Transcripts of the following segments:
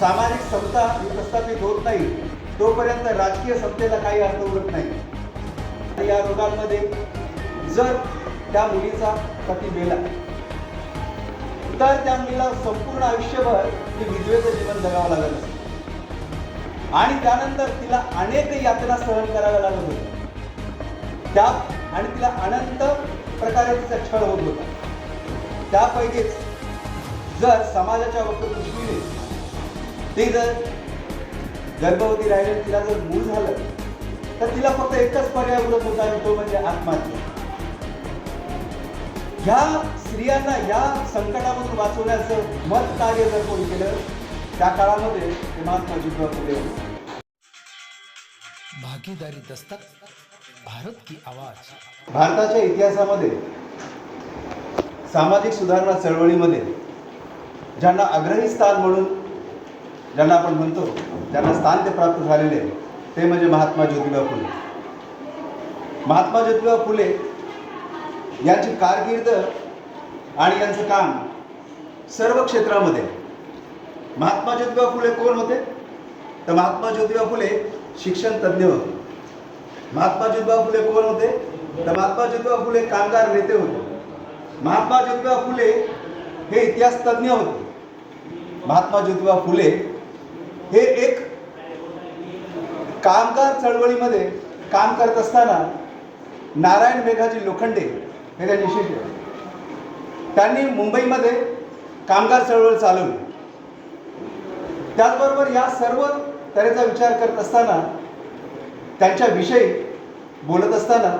सामाजिक समता ही प्रस्थापित होत नाही तोपर्यंत राजकीय समतेला काही अर्थ उरत नाही. या रोगांमध्ये जर त्या मुलीचा पती मेला तर त्या मुलीला संपूर्ण आयुष्यभर ती विधवेचं जीवन जगावं लागत असतं. आणि त्यानंतर तिला अनेक यातना सहन कराव्या लागत होत्या. त्या आणि तिला अनंत प्रकारे तिचा छळ होत होता. त्यापैकीच जर समाजाच्या वक्रदृष्टीने ती जर गर्भवती राहिली तिला जर मूल झालं तर तिला फक्त एकच पर्याय उरत होता तो म्हणजे आत्महत्या ह्या स्त्रियांना या संकटामधून वाचवण्याचं मत कार्य जर कोणी केलं त्या काळामध्ये ते महात्मा ज्योतिबा फुले होते. भागीदारी दस्तक भारत की आवाज भारताच्या इतिहासामध्ये सामाजिक सुधारणा चळवळीमध्ये ज्यांना अग्रही स्थान म्हणून ज्यांना आपण म्हणतो ज्यांना स्थान ते प्राप्त झालेले ते म्हणजे महात्मा ज्योतिबा फुले. महात्मा ज्योतिबा फुले यांची कारकीर्द आणि यांचं काम सर्व क्षेत्रामध्ये. महात्मा ज्योतिबा फुले कोण होते? तर महात्मा ज्योतिबा फुले शिक्षण तज्ज्ञ होते. महात्मा ज्योतिबा फुले कोण होते? तर महात्मा ज्योतिबा फुले कामगार नेते होते. महात्मा ज्योतिबा फुले हे इतिहास तज्ज्ञ होते. महात्मा ज्योतिबा फुले हे एक कामगार चळवळीमध्ये काम करत असताना नारायण मेघाजी लोखंडे हे त्यांचे शिष्य त्यांनी मुंबईमध्ये कामगार चळवळ चालवली. त्याचबरोबर या सर्व तऱ्हेचा विचार करत असताना त्यांच्याविषयी बोलत असताना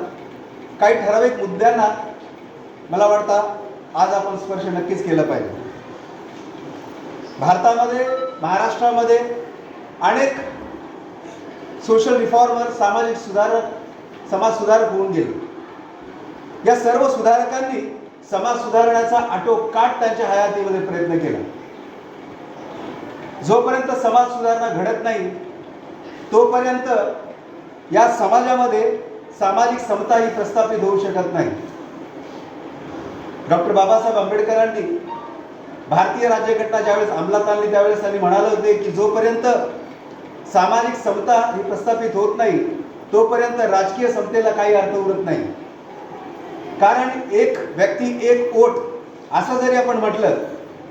काही ठराविक मुद्द्यांना मला वाटतं आज आपण स्पर्श नक्कीच केला पाहिजे. भारतामध्ये महाराष्ट्रामध्ये अनेक सोशल रिफॉर्मर सामाजिक सुधारक समाज सुधारक होऊन गेले. या सर्व सुधारकांनी समाज सुधारण्याचा आटोकाट त्यांच्या हयातीमध्ये प्रयत्न केला. जोपर्यंत समाज सुधारणा घडत नाही तोपर्यंत या समाजामध्ये सामाजिक समता ही प्रस्थापित होऊ शकत नाही. डॉक्टर बाबासाहेब आंबेडकरांनी भारतीय राज्यघटना ज्यावेळेस अंमलात आणली त्यावेळेस त्यांनी म्हणाले होते की जोपर्यंत सामाजिक समता ही प्रस्थापित होत नाही तोपर्यंत राजकीय समतेला काही अर्थ उरत नाही. कारण एक व्यक्ती एक ओट असं जरी आपण म्हटलं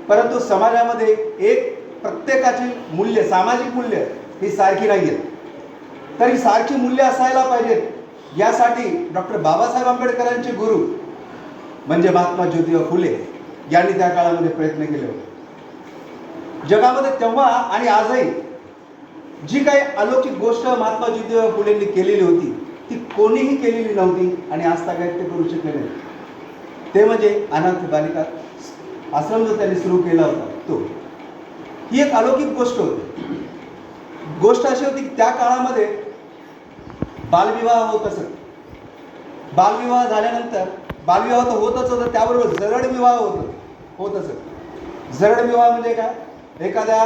परंतु समाजामध्ये एक प्रत्येकाची मूल्य सामाजिक मूल्य ही सारखी नाही आहेत तर ही सारखी मूल्य असायला पाहिजेत. यासाठी डॉक्टर बाबासाहेब आंबेडकरांचे गुरु म्हणजे महात्मा ज्योतिबा फुले यांनी त्या काळामध्ये प्रयत्न केले होते. जगामध्ये तेव्हा आणि आजही जी काही अलौकिक गोष्ट महात्मा ज्योतिबा फुलेंनी केलेली होती ती कोणीही केलेली नव्हती आणि आज काय ते करू शकले नाही. ते म्हणजे अनाथ बालिका आश्रम जो त्यांनी सुरू केला होता तो. ही एक अलौकिक गोष्ट होती. गोष्ट अशी होती की त्या काळामध्ये बालविवाह होत असत. बालविवाह झाल्यानंतर बालविवाह तर होतच होतं त्याबरोबर जरड विवाह होत. होत. असत जरड विवाह म्हणजे काय? एखाद्या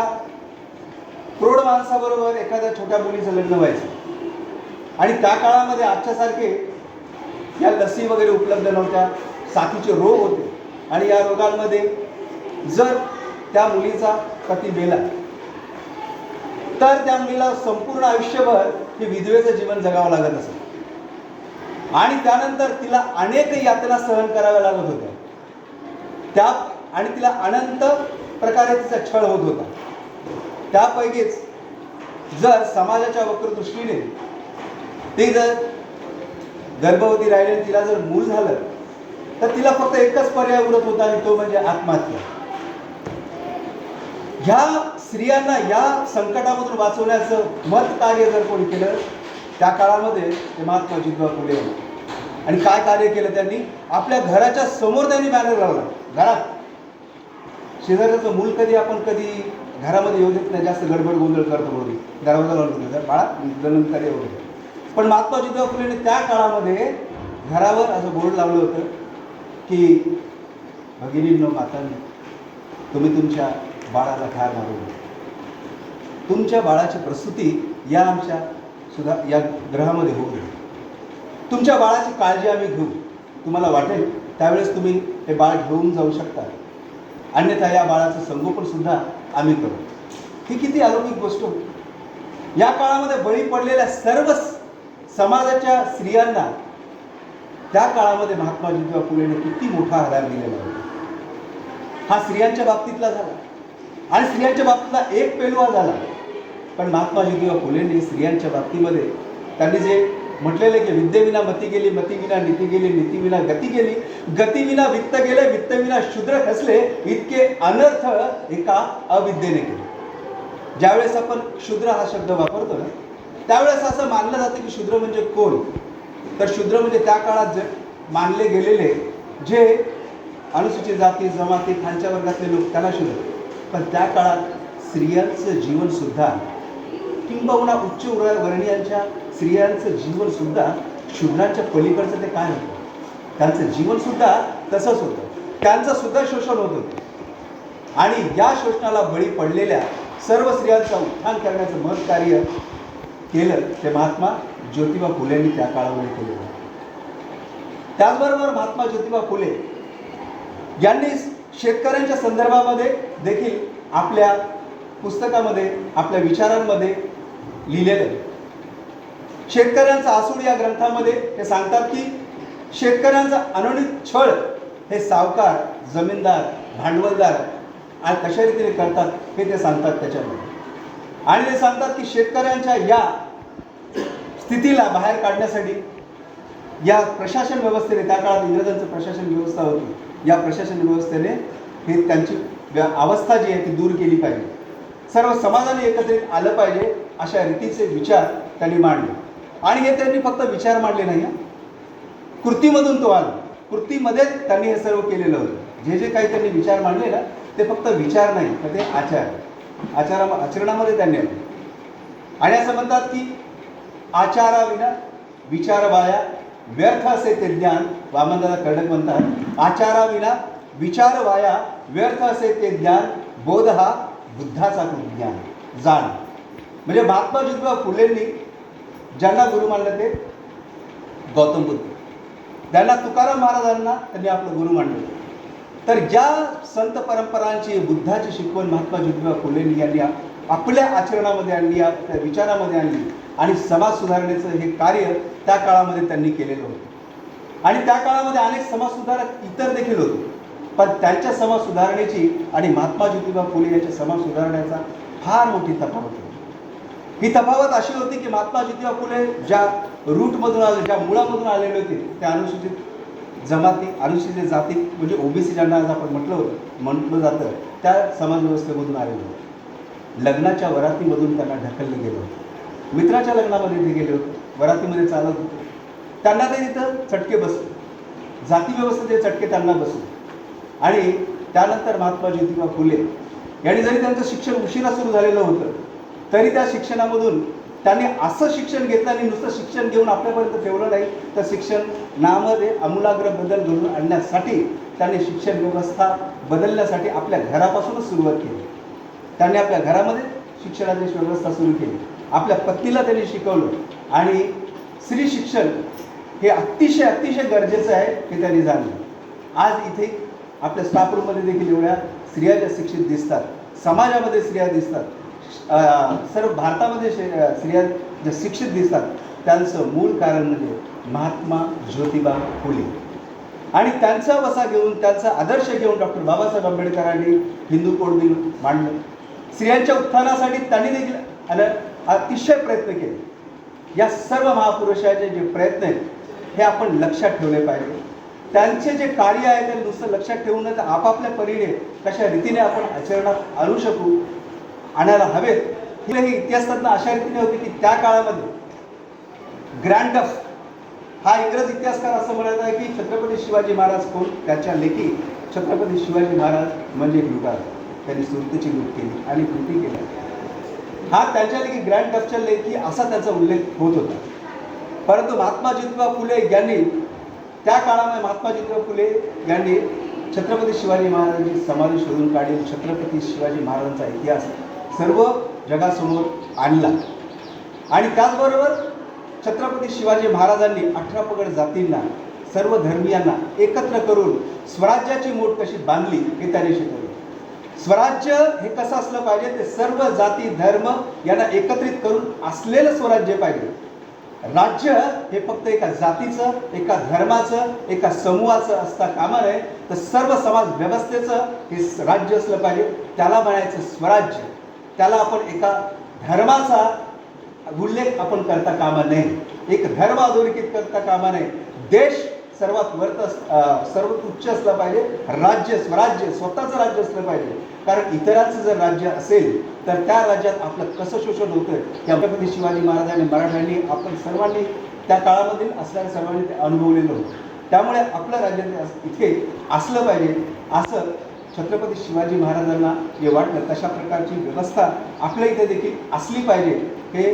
प्रौढ माणसाबरोबर एखाद्या छोट्या मुलीचं लग्न व्हायचं. आणि त्या काळामध्ये आजच्यासारखे या लसी वगैरे उपलब्ध नव्हत्या साथीचे रोग होते. आणि या रोगांमध्ये जर त्या मुलीचा पती मेला तर त्या मुलीला संपूर्ण आयुष्यभर हे विधवेचं जीवन जगावं लागत असेल आणि त्यानंतर तिला अनेक यातना सहन कराव्या लागत होत्या. त्या आणि तिला अनंत प्रकारे तिचा छळ होत होता. त्यापैकीच जर समाजाच्या वक्रदृष्टीने ती जर गर्भवती राहिली आणि तिला जर मूल झालं तर तिला फक्त एकच पर्याय उरत होता आणि तो म्हणजे आत्महत्या. ह्या स्त्रियांना या संकटामधून वाचवण्याचं मत कार्य जर कोणी केलं त्या काळामध्ये ते महात्मा ज्योतिबा फुले होते. आणि काय कार्य केलं त्यांनी? आपल्या घराच्या समोर त्यांनी बॅनर लावला. घरात शेजाऱ्याचं मूल कधी आपण कधी घरामध्ये येऊ देत नाही जास्त गडबड गोंधळ करतो म्हणून. दरवाजा लावून देतो बाळा जन्म कार्य वगैरे पण महात्मा ज्योतिबा फुलेने त्या काळामध्ये घरावर असं बोर्ड लावलं होतं की भगिनींनो मातांनी तुम्ही तुमच्या बाळाला ठार मारू तुमच्या बाळाची प्रसूती या आमच्या सुद्धा या ग्रहामध्ये होऊ नये. तुमच्या बाळाची काळजी आम्ही घेऊ. तुम्हाला वाटेल त्यावेळेस तुम्ही हे बाळ घेऊन जाऊ शकता. अन्यथा या बाळाचं संगोपन सुद्धा आम्ही करू. ही किती अलौकिक गोष्ट. होती या काळामध्ये बळी पडलेल्या सर्व समाजाच्या स्त्रियांना त्या काळामध्ये महात्मा ज्योतिबा फुलेने किती मोठा आधार दिलेला होता. हा स्त्रियांच्या बाबतीतला झाला. आणि स्त्रियांच्या बाबतीतला एक पैलू झाला. पण महात्मा ज्योतिबा फुलेंनी स्त्रियांच्या बाबतीमध्ये त्यांनी जे म्हटलेले की विद्येविना मती गेली मतीविना नीती गेली नीतीविना गती गेली गतीविना वित्त गेले वित्तविना शूद्र खसले इतके अनर्थ एका अविद्येने केले. ज्यावेळेस आपण शूद्र हा शब्द वापरतो ना त्यावेळेस असं मानलं जातं की शूद्र म्हणजे कोण? तर शूद्र म्हणजे त्या काळात जे मानले गेलेले जे अनुसूचित जाती जमाती खालच्या वर्गातले लोक त्याला शूद्र. पण त्या काळात स्त्रियांचं जीवनसुद्धा किंबहुना उच्च वर्णीयांच्या स्त्रियांचं जीवन सुद्धा शूद्रांच्या पलीकडचं ते काय होतं? त्यांचं जीवन सुद्धा तसंच होतं. त्यांचं सुद्धा शोषण होत होतं. आणि या शोषणाला बळी पडलेल्या सर्व स्त्रियांचं उत्थान करण्याचं मत कार्य केलं ते महात्मा ज्योतिबा फुलेंनी त्या काळामध्ये केलेलं त्याचबरोबर महात्मा ज्योतिबा फुले यांनी शेतकऱ्यांच्या संदर्भामध्ये देखील आपल्या पुस्तकामध्ये आपल्या विचारांमध्ये लिहिलेलं आहे. शेतकऱ्यांचा आसूड या ग्रंथामध्ये ते सांगतात की शेतकऱ्यांचा अनुनित छळ हे सावकार जमीनदार भांडवलदार आणि कशा रीतीने करतात हे ते सांगतात त्याच्यामध्ये. आणि ते सांगतात की शेतकऱ्यांच्या या स्थितीला बाहेर काढण्यासाठी या प्रशासन व्यवस्थेने त्या काळात इंग्रजांचं प्रशासन व्यवस्था होती या प्रशासन व्यवस्थेने हे त्यांची अवस्था जी आहे ती दूर केली पाहिजे. सर्व समाजाने एकत्रित आलं पाहिजे. अशा रीतीचे विचार त्यांनी मांडले. आणि हे त्यांनी फक्त विचार मांडले नाही कृतीमधून तो आला. कृतीमध्येच त्यांनी हे सर्व केलेलं होतं. जे जे काही त्यांनी विचार मांडले ना ते फक्त विचार नाही तर ते आचार. आचारा आचरणामध्ये त्यांनी आले. आणि असं म्हणतात की आचाराविना विचारवाया व्यर्थ असे ते ज्ञान वामनदादा कडक म्हणतात. आचाराविना विचार वाया व्यर्थ असे ते ज्ञान बोध हा बुद्धाचा ज्ञान. जाण. म्हणजे महात्मा ज्योतिबा फुलेंनी ज्यांना गुरु मानलं ते गौतम बुद्ध. त्यांना तुकाराम महाराजांना त्यांनी आपलं गुरु मानलं. तर ज्या संत परंपरांची बुद्धाची शिकवण महात्मा ज्योतिबा फुलेंनी यांनी आपल्या आचरणामध्ये आणली आपल्या विचारामध्ये आणली आणि समाज सुधारणेचं हे कार्य त्या काळामध्ये त्यांनी केलेलं होतं. आणि त्या काळामध्ये अनेक समाजसुधारक इतर देखील होते. पण त्यांच्या समाज सुधारणेची आणि महात्मा ज्योतिबा फुले यांच्या समाज सुधारण्याचा फार मोठी तफावत होती. ही तफावत अशी होती की महात्मा ज्योतिबा फुले ज्या रूटमधून आले ज्या मुळामधून आलेले होते त्या अनुसूचित जमाती अनुसूचित जाती म्हणजे ओबीसी ज्यांना आज आपण म्हटलं होतं म्हटलं जातं त्या समाजव्यवस्थेमधून आलेले होते. लग्नाच्या वरातीमधून त्यांना ढकललं गेलं होतं. मित्राच्या लग्नामध्ये ते गेले होते. वरातीमध्ये चालत होते. त्यांना ते तिथं चटके बसले. जाती व्यवस्थेचे चटके त्यांना बसले. आणि त्यानंतर महात्मा ज्योतिबा फुले यांनी जरी त्यांचं शिक्षण उशिरा सुरू झालेलं होतं तरी त्या शिक्षणामधून त्यांनी असं शिक्षण घेतलं आणि नुसतं शिक्षण घेऊन आपल्यापर्यंत ठेवलं नाही तर शिक्षण नामध्ये आमूलाग्र बदल घडून आणण्यासाठी त्यांनी शिक्षण व्यवस्था बदलण्यासाठी आपल्या घरापासूनच सुरुवात केली. त्यांनी आपल्या घरामध्ये शिक्षणाची व्यवस्था सुरू केली. आपल्या पत्नीला त्यांनी शिकवलं. आणि स्त्री शिक्षण हे अतिशय अतिशय गरजेचं आहे हे त्यांनी जाणलं. आज इथे आपल्या स्टाफ रूममध्ये देखील एवढ्या स्त्रिया ज्या शिक्षित दिसतात समाजामध्ये स्त्रिया दिसतात सर्व भारतामध्ये स्त्रिया ज्या शिक्षित दिसतात त्यांचं मूळ कारण म्हणजे महात्मा ज्योतिबा फुले. आणि त्यांचा वसा घेऊन त्यांचा आदर्श घेऊन डॉक्टर बाबासाहेब आंबेडकरांनी हिंदू कोड बिल मांडलं. स्त्रियांच्या उत्थानासाठी त्यांनी देखील अतिशय प्रयत्न केले. या सर्व महापुरुषाचे जे प्रयत्न आहेत हे आपण लक्षात ठेवले पाहिजे. त्यांचे जे कार्य आहे ते नुसतं लक्षात ठेवूनच आपापल्या परीने कशा रीतीने आपण आचरणात आणू शकू आणायला हवेत. हे हे इतिहासातनं अशा रीतीने होती की त्या काळामध्ये ग्रँड हा इंग्रज इतिहासकार असं म्हणत आहे की छत्रपती शिवाजी महाराज कोण? त्याच्या लेखी छत्रपती शिवाजी महाराज म्हणजे एक लुटार त्यांनी सुरतेची लूट केली आणि कृती केली. हा त्यांच्या लेखी ग्रँड डफच्या लेखी असा त्याचा उल्लेख होत होता. परंतु महात्मा ज्योतिबा फुले यांनी त्या काळामध्ये महात्मा ज्योतिबा फुले यांनी छत्रपती शिवाजी महाराजांची समाधी शोधून काढली. छत्रपती शिवाजी महाराजांचा इतिहास सर्व जगासमोर आणला. आणि त्याचबरोबर छत्रपती शिवाजी महाराजांनी अठरा पगड जातींना सर्व धर्मियांना एकत्र करून स्वराज्याची मोठ कशी बांधली हे त्यांनी शिकवलं स्वराज्य हे कसं असलं पाहिजे ते सर्व जाती धर्म यांना एकत्रित करून असलेलं स्वराज्य पाहिजे. राज्य हे फक्त एका जातीचं एका धर्माचं एका समूहाचं असता कामा नये. तर सर्व समाज व्यवस्थेचं हे राज्य असलं पाहिजे. त्याला म्हणायचं स्वराज्य. त्याला आपण एका धर्माचा उल्लेख आपण करता कामा नये. एक धर्म अधोरेखित करता कामा नये. देश सर्वात वरत सर्वात उच्च असलं पाहिजे. राज्य स्वराज्य स्वतःचं राज्य असलं पाहिजे. कारण इतरांचं जर राज्य असेल तर त्या राज्यात आपलं कसं शोषण होतं छत्रपती शिवाजी महाराजांनी मराठ्यांनी आपण सर्वांनी त्या काळामधील असणाऱ्या सर्वांनी ते अनुभवलेलं होतं. त्यामुळे आपलं राज्य ते इथे असलं पाहिजे. असं छत्रपती शिवाजी महाराजांना जे वाटलं तशा प्रकारची व्यवस्था आपल्या इथे देखील असली पाहिजे हे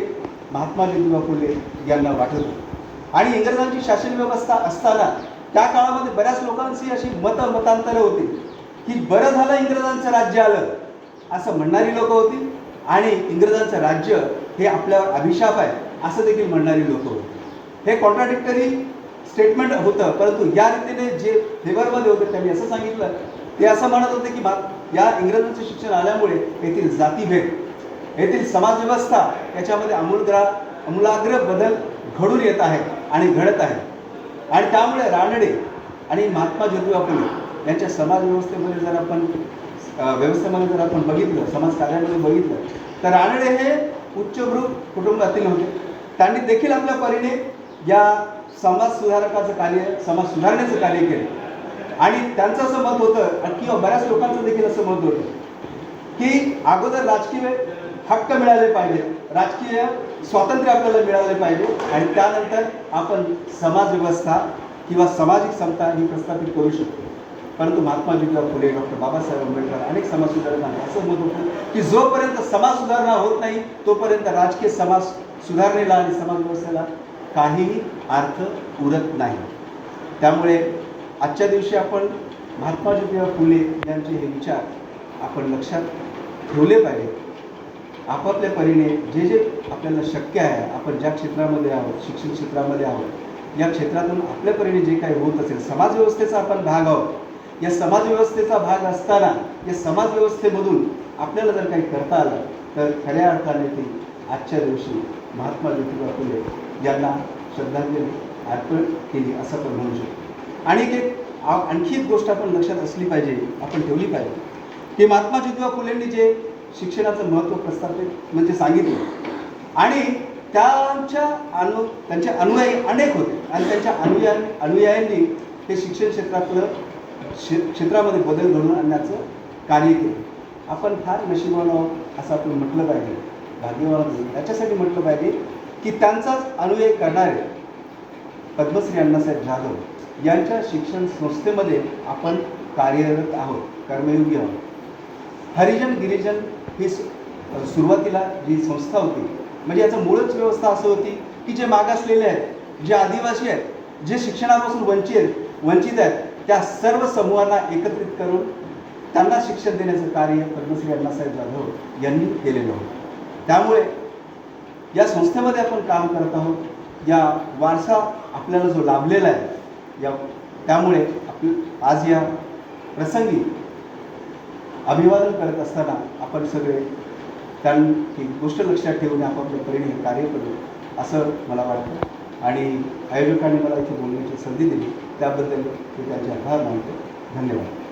महात्मा ज्योतिबा फुले यांना वाटत होतं. आणि इंग्रजांची शासन व्यवस्था असताना त्या काळामध्ये बऱ्याच लोकांची अशी मत मतांतरं होती की बरं झालं इंग्रजांचं राज्य आलं असं म्हणणारी लोक होती आणि इंग्रजांचं राज्य हे आपल्यावर अभिशाप आहे असं देखील म्हणणारी लोक होती. हे कॉन्ट्राडिक्टरी स्टेटमेंट होतं परंतु या रीतीने जे फेवरमध्ये होते त्यांनी असं सांगितलं ते असं म्हणत होते की भा या इंग्रजांचे शिक्षण आल्यामुळे येथील जातीभेद येथील समाजव्यवस्था याच्यामध्ये अमूलग्रा अमूलाग्र बदल घडून येत आहे आणि घडत आहे आणि त्यामुळे रानडे आणि महात्मा ज्योतिबा फुले यांच्या समाज व्यवस्थेमध्ये जर आपण व्यवस्थेमध्ये जर आपण बघितलं समाजकार्यामध्ये बघितलं तर रानडे हे उच्चभ्रू कुटुंबातील होते. त्यांनी देखील आपल्या परीने या समाज सुधारकाचं कार्य समाज सुधारण्याचं कार्य केलं. आणि त्यांचं असं मत होतं किंवा बऱ्याच लोकांचं देखील असं मत होतं की अगोदर राजकीय हक्क मिळाले पाहिजे. राजकीय स्वातंत्र्य आपल्याला मिळाले पाहिजे. आणि त्यानंतर आपण समाज व्यवस्था किंवा सामाजिक समता ही प्रस्थापित करू शकतो. परंतु महात्मा ज्योतिराव फुले डॉक्टर बाबासाहेब आंबेडकर अनेक समाज सुधारकांना असं मत होतं की जोपर्यंत समाज सुधारणा होत नाही तोपर्यंत राजकीय समाज सुधारणेला आणि समाज व्यवस्थेला काहीही अर्थ उरत नाही. त्यामुळे आजच्या दिवशी आपण महात्मा ज्योतिबा फुले यांचे हे विचार आपण लक्षात ठेवले पाहिजे. आपापल्या परीने जे जे आपल्याला शक्य आहे आपण ज्या क्षेत्रामध्ये आहोत शिक्षण क्षेत्रामध्ये आहोत या क्षेत्रातून आपल्या परीने जे काही होत असेल समाजव्यवस्थेचा आपण भाग आहोत. या समाजव्यवस्थेचा भाग असताना या समाजव्यवस्थेमधून आपल्याला जर काही करता आलं तर खऱ्या अर्थाने ते आजच्या दिवशी महात्मा ज्योतिबा फुले यांना श्रद्धांजली अर्पण केली असं पण म्हणू शकतो. आणि एक आणखी एक गोष्ट आपण लक्षात असली पाहिजे आपण ठेवली पाहिजे. की महात्मा ज्योतिबा फुलेंनी जे शिक्षणाचं महत्त्व प्रस्थापित म्हणजे सांगितलं आणि त्यांच्या अनु त्यांचे अनुयायी अनेक होते. आणि त्यांच्या अनुया अनुयायांनी हे शिक्षण क्षेत्रातलं क्षे क्षेत्रामध्ये बदल घडवून आणण्याचं कार्य केलं. आपण फार नशिबान आहोत असं आपण म्हटलं पाहिजे. भाग्यवान त्याच्यासाठी याच्यासाठी म्हटलं पाहिजे की त्यांचाच अनुयायी करणारे पद्मश्री अण्णासाहेब जाधव यांच्या शिक्षण संस्थेमध्ये आपण कार्यरत आहोत कर्मयोगी आहोत. हरिजन गिरिजन ही सुरुवातीला जी संस्था होती म्हणजे याचं मूळच व्यवस्था असं होती की जे मागासलेले आहेत जे आदिवासी आहेत जे शिक्षणापासून वंचित वंचित आहेत त्या सर्व समूहांना एकत्रित करून त्यांना शिक्षण देण्याचं कार्य पद्मश्री अण्णासाहेब जाधव यांनी केलेलं होतं. त्यामुळे या संस्थेमध्ये आपण काम करत आहोत. या वारसा आपल्याला जो लाभलेला आहे या त्यामुळे आपली आज या प्रसंगी अभिवादन करत असताना आपण सगळे त्यांनी ही गोष्ट लक्षात ठेवून आपापल्या परीने हे कार्य करू असं मला वाटतं. आणि आयोजकांनी मला इथे बोलण्याची संधी दिली. त्याबद्दल मी त्यांचे आभार मानतो. धन्यवाद.